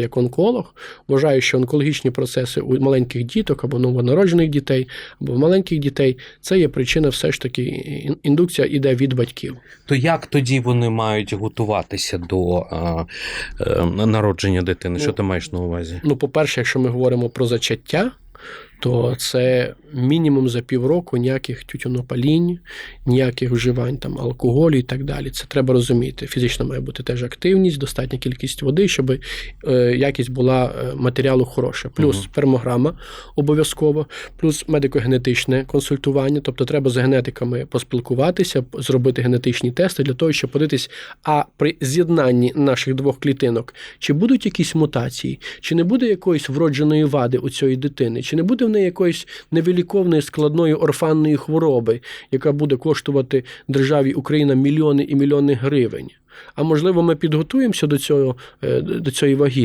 Як онколог вважаю, що онкологічні процеси у маленьких діток або новонароджених дітей, або маленьких дітей це є причина, все ж таки індукція іде від батьків. То як тоді вони мають готуватися до а, а, народження дитини? Що Ну, ти маєш на увазі? Ну, по-перше, якщо ми говоримо про зачаття, то це мінімум за півроку ніяких тютюнопалінь, ніяких вживань там алкоголю і так далі. Це треба розуміти. Фізично має бути теж активність, достатня кількість води, щоб е, якість була е, матеріалу хороша. Плюс Мгм. спермограма обов'язково, плюс медико-генетичне консультування. Тобто треба з генетиками поспілкуватися, зробити генетичні тести для того, щоб подивитись, а при з'єднанні наших двох клітинок чи будуть якісь мутації, чи не буде якоїсь вродженої вади у цієї дитини, чи не буде в неї якоїсь невеликовної складної орфанної хвороби, яка буде коштувати державі Україна мільйони і мільйони гривень. А можливо, ми підготуємося до цього е, до цієї ваги.